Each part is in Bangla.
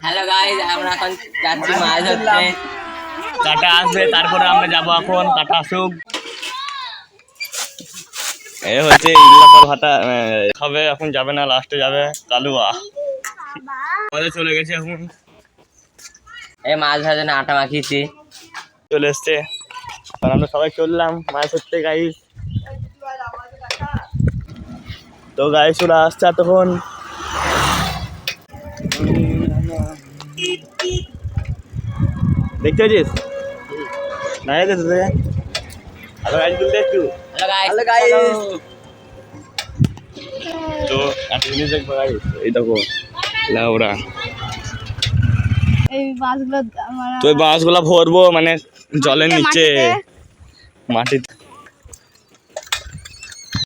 হ্যালো গাইস আমরা এখন যাচ্ছি মাছ ধরতে। কাটা আসবে তারপরে আমরা যাব এখন কাটা আসুক। এ হচ্ছে ইল্লাপার ভাটা খাবে এখন যাবে না লাস্টে যাবে। কালুয়া আমাদের চলে গেছে এখন। এই মাছ ধরার জন্য আটা মাখিয়েছি। চলে এসছে। আর আমরা সবাই চললাম মাছ ধরতে গাইস তো গাইস ওরা আসছে তখন দেখতে পাচ্ছিস? না গেছে তো হ্যালো গাইস বলতে একটু। Hello guys. হ্যালো তো একটা জিনিস দেখব গাইস এই দেখো লাউরা এই মানে তো এই বাঁশগুলা ভরবো মানে জলের নিচে। মাটিতে।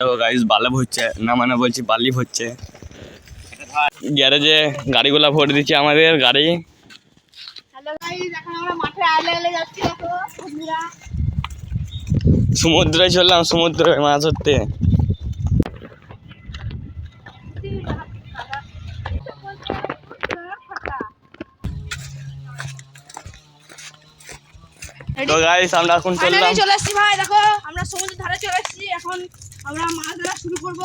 ও গাইস বালা হচ্ছে না মানে বলছি বালি হচ্ছে। গ্যারেজে গাড়িগুলা ভরে দিচ্ছে আমাদের গাড়ি। সমুদ্রে চললাম সমুদ্রে মাছ ধরতে। তো গাইস আমরা এখন চললাম। চলে এসেছি ভাই দেখো আমরা সমুদ্রের ধারে চলে এসেছি। এখন আমরা মাছ ধরা শুরু করব।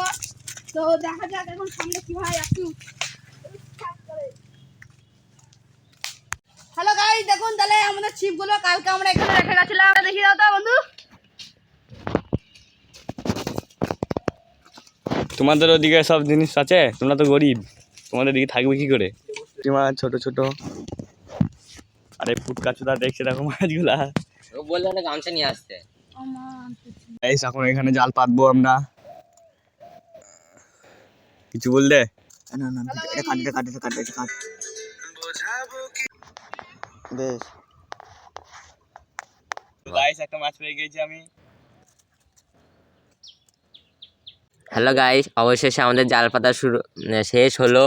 তো দেখা যাক এখন সামনে কি হয় একটু হ্যালো গাইস দেখুন তাহলে আমাদের ছিপগুলো কালকে আমরা এখানে রেখে গেছিলাম। দেখিয়ে দাও তো বন্ধু। তোমাদের ওদিকে সব জিনিস আছে? তোমরা তো গরিব। তোমাদের দিকে থাকবে কি করে? মাছ ছোট ছোট। আরে ফুটকা চুদা দেখছে দেখো মাছগুলা ও বলল না গামছা নিয়ে আসতে। গাইস এখন এখানে জাল পাতবো আমরা। কিছু বললে বেশ। গাইস একটা মাছ পেয়ে গেছি আমি। হ্যালো গাইস অবশেষে আমাদের জাল পাতা শুরু শেষ হলো।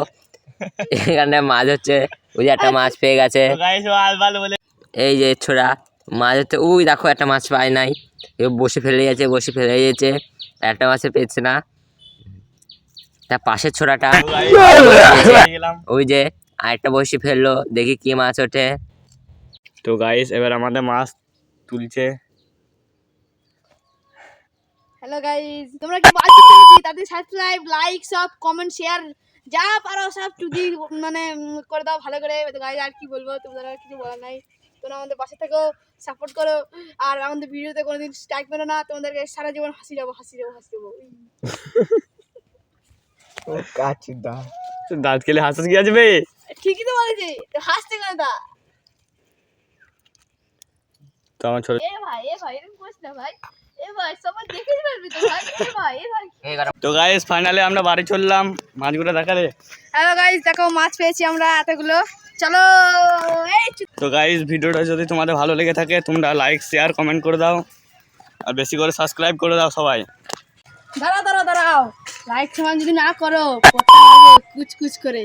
এখানে মাছ হচ্ছে ওই যে একটা মাছ পেয়ে গেছে। তো গাইস আল বাল বলে এই যে ছোড়া মাছ হচ্ছে ওই দেখো একটা মাছ পায় নাই। বসে ফেলে গেছে বসে ফেলে গেছে। একটা মাছে পেয়েছে না। তার পাশের ছোড়াটা ওই যে আরেকটা বসে ফেলল দেখি কি মাছ ওঠে। তো গাইস এবার আমাদের মাছ তুলছে। হ্যালো গাইস তোমরা কি করতে নাকি? তাদের সাবস্ক্রাইব লাইক সব কমেন্ট শেয়ার যা পারো সব যদি মানে করে দাও ভালো করে। গাইস আর কি বলব তোমরা আর কিছু বলার নাই। তোমরা আমাদের পাশে থেকেও সাপোর্ট করো। আর আমাদের ভিডিওতে কোনোদিন স্ট্রাইক মেরো না তোমাদেরকে সারা জীবন হাসি যাব হাসি যাব হাসি যাব তো দাঁত। কেলে হাসাস কি আসবে ঠিকই তো বলেছি তো হাসতে কেন তা তো আমার ছোট এ ভাই এ ভাই এরকম করিস না ভাই এ ভাই তো ভাই এ ভাই এ ভাই তো গাইস ফাইনালি আমরা বাড়ি চললাম। মাছগুলো দেখালে হ্যালো গাইস দেখো মাছ পেয়েছি আমরা এতগুলো চলো তো গাইস ভিডিওটা যদি তোমাদের ভালো লেগে থাকে তোমরা লাইক শেয়ার কমেন্ট করে দাও। আর বেশি করে সাবস্ক্রাইব করে দাও সবাই। দাঁড়াও দাঁড়াও দাঁড়াও। লাইক সমান যদি না করো কুচ কুচ করে।